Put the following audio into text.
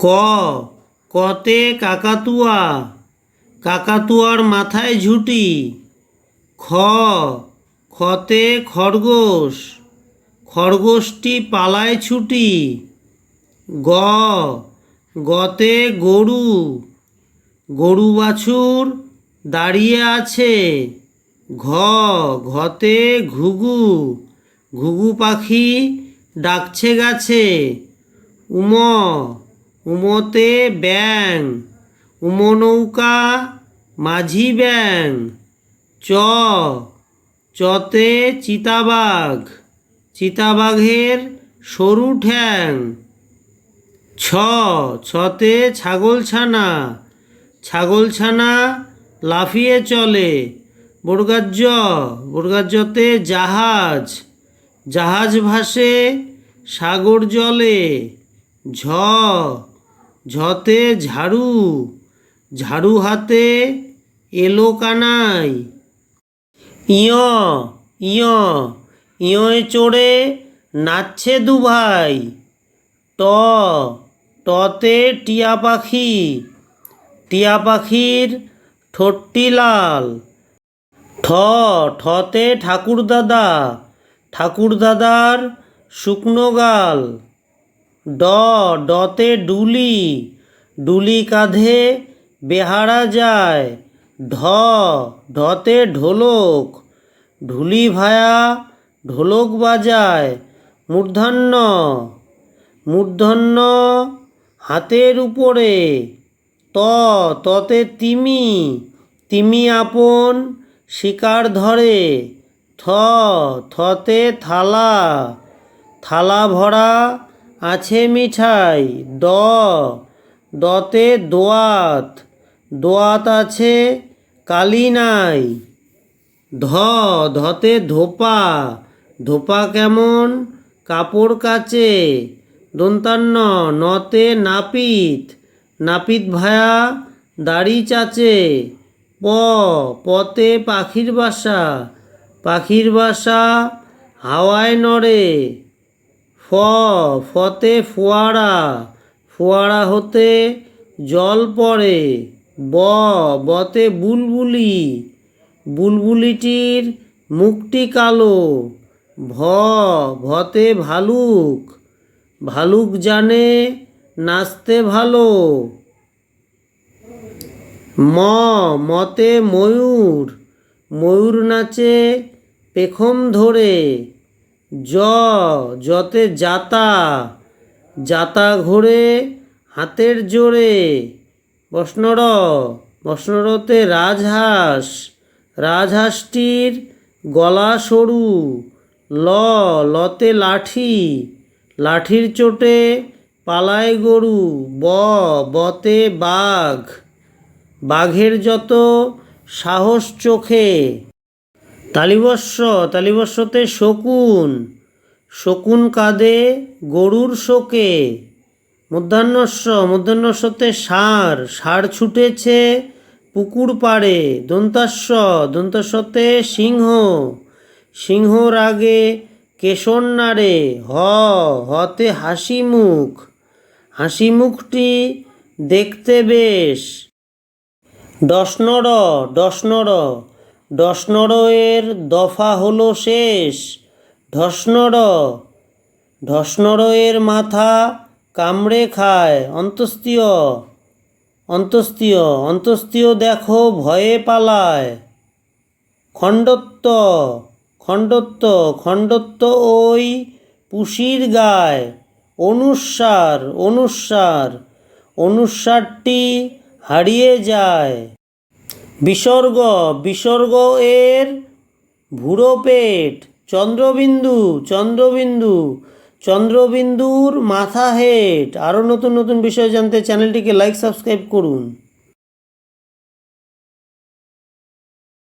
ক, কতে কাকাতুয়া, কাকাতুয়ার মাথায় ঝুটি, খ, খতে খরগোশ, খরগোশটি পালায় ছুটি, গ, গতে গরু গরু বাছুর দাঁড়িয়ে আছে, ঘ, ঘতে ঘুঘু ঘুঘু পাখি ডাকছে গাছে, উম উমতে ব্যাং, উমনৌকা মাঝি ব্যাং, চ, চতে চিতাবাঘ, চিতাবাঘের সরু ঠ্যাং, ছ, ছতে ছাগলছানা ছাগলছানা লাফিয়ে চলে, বর্গাজ্য, বর্গাজ্যতে জাহাজ জাহাজ ভাসে সাগর জলে, ঝ ঝতে ঝাড়ু ঝাড়ু হাতে এলো কানাই। ইয় ইয় ইয়য়ে চড়ে নাচছে দুভাই। ট, টতে টিয়া পাখি, টিয়া পাখির ঠোঁটটি লাল। ঠ, ঠতে ঠাকুরদাদা, ঠাকুরদাদার শুকনো গাল। ড, ডতে ডুলি ডুলি কাঁধে বেহারা যায়, ঢ, ঢতে ঢোলক, ঢুলি ভায়া ঢোলক বাজায়, মূর্ধন্য মূর্ধন্য হাতের উপরে, ত, ততে তিমি তিমি আপন শিকার ধরে, থ, থতে থালা থালা ভরা আছে মিঠাই, দ, দতে দোয়াত দোয়াত আছে কালি নাই, ধ, ধতে ধোপা ধোপা কেমন, কাপড় কাচে, দন্তান্ন, নতে নাপিত নাপিত ভায়া দাড়ি চাচে, প, পতে পাখির বাসা পাখির বাসা হাওয়ায় নড়ে। ফ, ফতে ফোয়ারা ফোয়ারা হতে জল পড়ে, ব, বতে বুলবুলি, বুলবুলিটির মুখটি কালো, ভ, ভতে ভালুক ভালুক জানে নাচতে ভালো, ম, মতে ময়ূর ময়ূর নাচে পেখম ধরে জ, যতে জাতা জাতা ঘোরে হাতের জোরে। বষ্ণর বষ্ণরতে রাজহাঁস, রাজহাঁসটির গলা সরু, ল, লতে লাঠি, লাঠির চোটে পালায় গরু, ব, বতে বাঘ। বাঘের যত সাহস চোখে। তালিবস্য তালিবস্যতে শকুন। শকুন কাঁদে, গরুর শোকে। মধ্যাহ্নস্য মধ্যাহ্নস্যতে ষাঁড় সার ছুটেছে, পুকুর পাড়ে। দন্তাস্য দন্তাস্যতে সিংহ। সিংহ রাগে, কেশর নাড়ে। হ, হতে হাসি মুখ। হাসি মুখটি দেখতে বেশ। ডসনর ডসনর ডসনর এর দফা হলো শেষ। ঢসনর এর মাথা কামড়ে খায়। অন্তস্তীয় অন্তস্তীয় অন্তস্তীয় দেখো ভয়ে পালায়। খণ্ডত্ব খণ্ডত্ব খণ্ডত্ব ওই পুষির গায়। অনুস্বার অনুস্বার অনুস্বারটি হারিয়ে যায়। বিসর্গ বিসর্গ এর ভুড়ো পেট চন্দ্রবিন্দু চন্দ্রবিন্দু, চন্দ্রবিন্দুর মাথা হেট। আরও নতুন নতুন বিষয় জানতে চ্যানেলটিকে লাইক সাবস্ক্রাইব করুন।